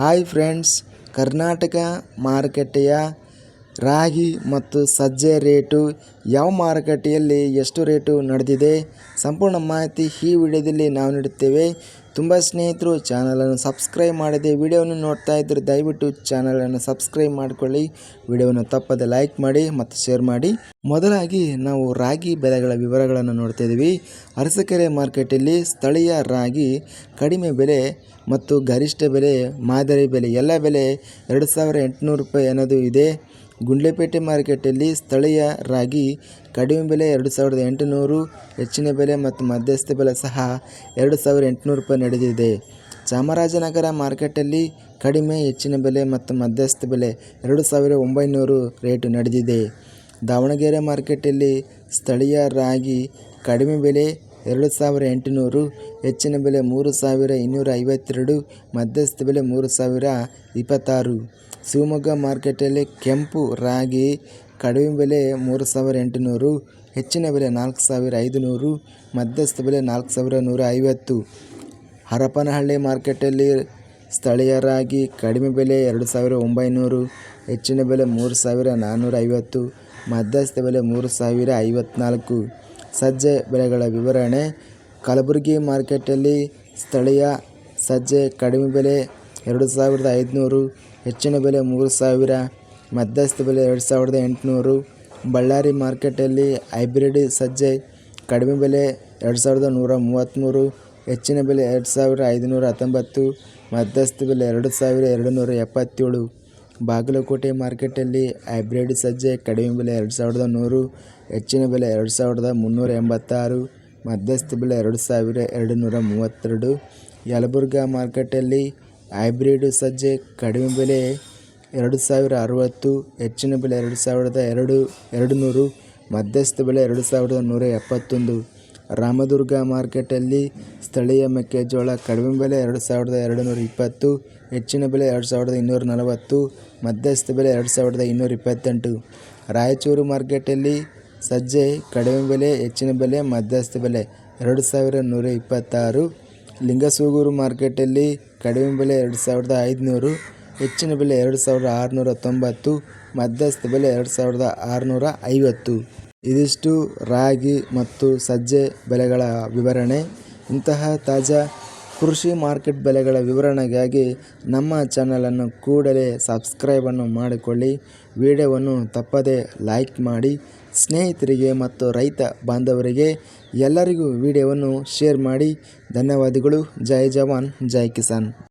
Hi friends, Karnataka ಮಾರುಕಟ್ಟೆಯ ರಾಗಿ ಮತ್ತು ಸಜ್ಜೆ ರೇಟು ಯಾವ ಮಾರುಕಟ್ಟೆಯಲ್ಲಿ ಎಷ್ಟು ರೇಟು ನಡೆದಿದೆ? ಸಂಪೂರ್ಣ ಮಾಹಿತಿ ಈ ವಿಡಿಯೋದಲ್ಲಿ ನಾವು ನೀಡುತ್ತೇವೆ. ತುಂಬ ಸ್ನೇಹಿತರು, ಚಾನಲನ್ನು ಸಬ್ಸ್ಕ್ರೈಬ್ ಮಾಡದೆ ವಿಡಿಯೋವನ್ನು ನೋಡ್ತಾ ಇದ್ದರೆ ದಯವಿಟ್ಟು ಚಾನಲನ್ನು ಸಬ್ಸ್ಕ್ರೈಬ್ ಮಾಡಿಕೊಳ್ಳಿ. ವಿಡಿಯೋವನ್ನು ತಪ್ಪದೆ ಲೈಕ್ ಮಾಡಿ ಮತ್ತು ಶೇರ್ ಮಾಡಿ. ಮೊದಲಾಗಿ ನಾವು ರಾಗಿ ಬೆಲೆಗಳ ವಿವರಗಳನ್ನು ನೋಡ್ತಾ ಇದ್ದೀವಿ. ಅರಸಕೆರೆ ಮಾರ್ಕೆಟಲ್ಲಿ ಸ್ಥಳೀಯ ರಾಗಿ, ಕಡಿಮೆ ಬೆಲೆ ಮತ್ತು ಗರಿಷ್ಠ ಬೆಲೆ, ಮಾದರಿ ಬೆಲೆ, ಎಲ್ಲ ಬೆಲೆ ಎರಡು ಸಾವಿರ ಎಂಟುನೂರು ರೂಪಾಯಿ ಅನ್ನೋದು ಇದೆ. ಗುಂಡ್ಲೆಪೇಟೆ ಮಾರ್ಕೆಟಲ್ಲಿ ಸ್ಥಳೀಯ ರಾಗಿ, ಕಡಿಮೆ ಬೆಲೆ ಎರಡು ಸಾವಿರದ ಎಂಟುನೂರು, ಹೆಚ್ಚಿನ ಬೆಲೆ ಮತ್ತು ಮಧ್ಯಸ್ಥ ಬೆಲೆ ಸಹ ಎರಡು ಸಾವಿರ ಎಂಟುನೂರು ರೂಪಾಯಿ ನಡೆದಿದೆ. ಚಾಮರಾಜನಗರ ಮಾರ್ಕೆಟಲ್ಲಿ ಕಡಿಮೆ, ಹೆಚ್ಚಿನ ಬೆಲೆ ಮತ್ತು ಮಧ್ಯಸ್ಥ ಬೆಲೆ ಎರಡು ಸಾವಿರ ಒಂಬೈನೂರು ರೇಟು ನಡೆದಿದೆ. ದಾವಣಗೆರೆ ಮಾರ್ಕೆಟಲ್ಲಿ ಸ್ಥಳೀಯ ರಾಗಿ ಕಡಿಮೆ ಬೆಲೆ ಎರಡು ಸಾವಿರ ಎಂಟುನೂರು, ಹೆಚ್ಚಿನ ಬೆಲೆ ಮೂರು ಸಾವಿರ ಇನ್ನೂರ ಐವತ್ತೆರಡು, ಮಧ್ಯಸ್ಥ ಬೆಲೆ ಮೂರು ಸಾವಿರ ಇಪ್ಪತ್ತಾರು. ಶಿವಮೊಗ್ಗ ಮಾರ್ಕೆಟಲ್ಲಿ ಕೆಂಪು ರಾಗಿ ಕಡಿಮೆ ಬೆಲೆ ಮೂರು ಸಾವಿರ ಎಂಟುನೂರು, ಹೆಚ್ಚಿನ ಬೆಲೆ ನಾಲ್ಕು ಸಾವಿರ ಐದುನೂರು, ಮಧ್ಯಸ್ಥ ಬೆಲೆ ನಾಲ್ಕು ಸಾವಿರ ನೂರ ಐವತ್ತು. ಹರಪನಹಳ್ಳಿ ಮಾರ್ಕೆಟಲ್ಲಿ ಸ್ಥಳೀಯರಾಗಿ ಕಡಿಮೆ ಬೆಲೆ ಎರಡು ಸಾವಿರ ಒಂಬೈನೂರು, ಹೆಚ್ಚಿನ ಬೆಲೆ ಮೂರು ಸಾವಿರ ನಾನ್ನೂರ ಐವತ್ತು, ಮಧ್ಯಸ್ಥ ಬೆಲೆ ಮೂರು ಸಾವಿರ ಐವತ್ನಾಲ್ಕು. ಸಜ್ಜೆ ಬೆಲೆಗಳ ವಿವರಣೆ. ಕಲಬುರಗಿ ಮಾರ್ಕೆಟಲ್ಲಿ ಸ್ಥಳೀಯ ಸಜ್ಜೆ ಕಡಿಮೆ ಬೆಲೆ ಎರಡು ಸಾವಿರದ ಐದುನೂರು, ಹೆಚ್ಚಿನ ಬೆಲೆ ಮೂರು ಸಾವಿರ, ಮಧ್ಯಸ್ಥ ಬೆಲೆ ಎರಡು ಸಾವಿರದ ಎಂಟುನೂರು. ಬಳ್ಳಾರಿ ಮಾರ್ಕೆಟಲ್ಲಿ ಹೈಬ್ರಿಡ್ ಸಜ್ಜೆ ಕಡಿಮೆ ಬೆಲೆ ಎರಡು ಸಾವಿರದ ನೂರ ಮೂವತ್ತ್ಮೂರು ಹೆಚ್ಚಿನ ಬೆಲೆ ಎರಡು ಸಾವಿರ ಐದುನೂರ ಹತ್ತೊಂಬತ್ತು, ಮಧ್ಯಸ್ಥ ಬೆಲೆ ಎರಡು ಸಾವಿರ ಎರಡು ನೂರ ಎಪ್ಪತ್ತೇಳು. ಬಾಗಲಕೋಟೆ ಮಾರ್ಕೆಟಲ್ಲಿ ಹೈಬ್ರಿಡ್ ಸಜ್ಜೆ ಕಡಿಮೆ ಬೆಲೆ ಎರಡು ಸಾವಿರದ ನೂರು, ಹೆಚ್ಚಿನ ಬೆಲೆ ಎರಡು ಸಾವಿರದ ಮುನ್ನೂರ ಎಂಬತ್ತಾರು, ಮಧ್ಯಸ್ಥ ಬೆಲೆ ಎರಡು ಸಾವಿರ ಎರಡು ನೂರ ಮೂವತ್ತೆರಡು. ಯಲಬುರ್ಗಾ ಮಾರ್ಕೆಟಲ್ಲಿ ಹೈಬ್ರಿಡ್ ಸಜ್ಜೆ ಕಡಿಮೆ ಬೆಲೆ ಎರಡು ಸಾವಿರ ಅರವತ್ತು, ಹೆಚ್ಚಿನ ಬೆಲೆ ಎರಡು ಸಾವಿರದ ಎರಡು ಎರಡು ನೂರು ಮಧ್ಯಸ್ಥ ಬೆಲೆ ಎರಡು ಸಾವಿರದ ನೂರ ಎಪ್ಪತ್ತೊಂದು. ರಾಮದುರ್ಗ ಮಾರ್ಕೆಟಲ್ಲಿ ಸ್ಥಳೀಯ ಮೆಕ್ಕೆಜೋಳ ಕಡಿಮೆ ಬೆಲೆ ಎರಡು ಸಾವಿರದ ಎರಡು ನೂರ ಇಪ್ಪತ್ತು, ಹೆಚ್ಚಿನ ಬೆಲೆ ಎರಡು ಸಾವಿರದ ಇನ್ನೂರ ನಲವತ್ತು, ಮಧ್ಯಸ್ಥ ಬೆಲೆ ಎರಡು ಸಾವಿರದ ಇನ್ನೂರ ಇಪ್ಪತ್ತೆಂಟು. ರಾಯಚೂರು ಮಾರ್ಕೆಟಲ್ಲಿ ಸಜ್ಜೆ ಕಡಿಮೆ ಬೆಲೆ, ಹೆಚ್ಚಿನ ಬೆಲೆ, ಮಧ್ಯಸ್ಥ ಬೆಲೆ ಎರಡು ಸಾವಿರ ನೂರ ಇಪ್ಪತ್ತಾರು. ಲಿಂಗಸೂಗೂರು ಮಾರ್ಕೆಟಲ್ಲಿ ಕಡಿಮೆ ಬೆಲೆ ಎರಡು ಸಾವಿರದ ಐದುನೂರು, ಹೆಚ್ಚಿನ ಬೆಲೆ ಎರಡು ಸಾವಿರದ ಆರುನೂರ ತೊಂಬತ್ತು, ಮಧ್ಯಸ್ಥ ಬೆಲೆ ಎರಡು ಸಾವಿರದ ಆರುನೂರ ಐವತ್ತು. ಇದಿಷ್ಟು ರಾಗಿ ಮತ್ತು ಸಜ್ಜೆ ಬೆಲೆಗಳ ವಿವರಣೆ. ಇಂತಹ ತಾಜಾ ಕೃಷಿ ಮಾರ್ಕೆಟ್ ಬೆಲೆಗಳ ವಿವರಣೆಗಾಗಿ ನಮ್ಮ ಚಾನಲನ್ನು ಕೂಡಲೇ ಸಬ್ಸ್ಕ್ರೈಬನ್ನು ಮಾಡಿಕೊಳ್ಳಿ. ವಿಡಿಯೋವನ್ನು ತಪ್ಪದೇ ಲೈಕ್ ಮಾಡಿ. ಸ್ನೇಹಿತರಿಗೆ ಮತ್ತು ರೈತ ಬಾಂಧವರಿಗೆ ಎಲ್ಲರಿಗೂ ವಿಡಿಯೋವನ್ನು ಶೇರ್ ಮಾಡಿ. ಧನ್ಯವಾದಗಳು. ಜೈ ಜವಾನ್, ಜೈ ಕಿಸಾನ್.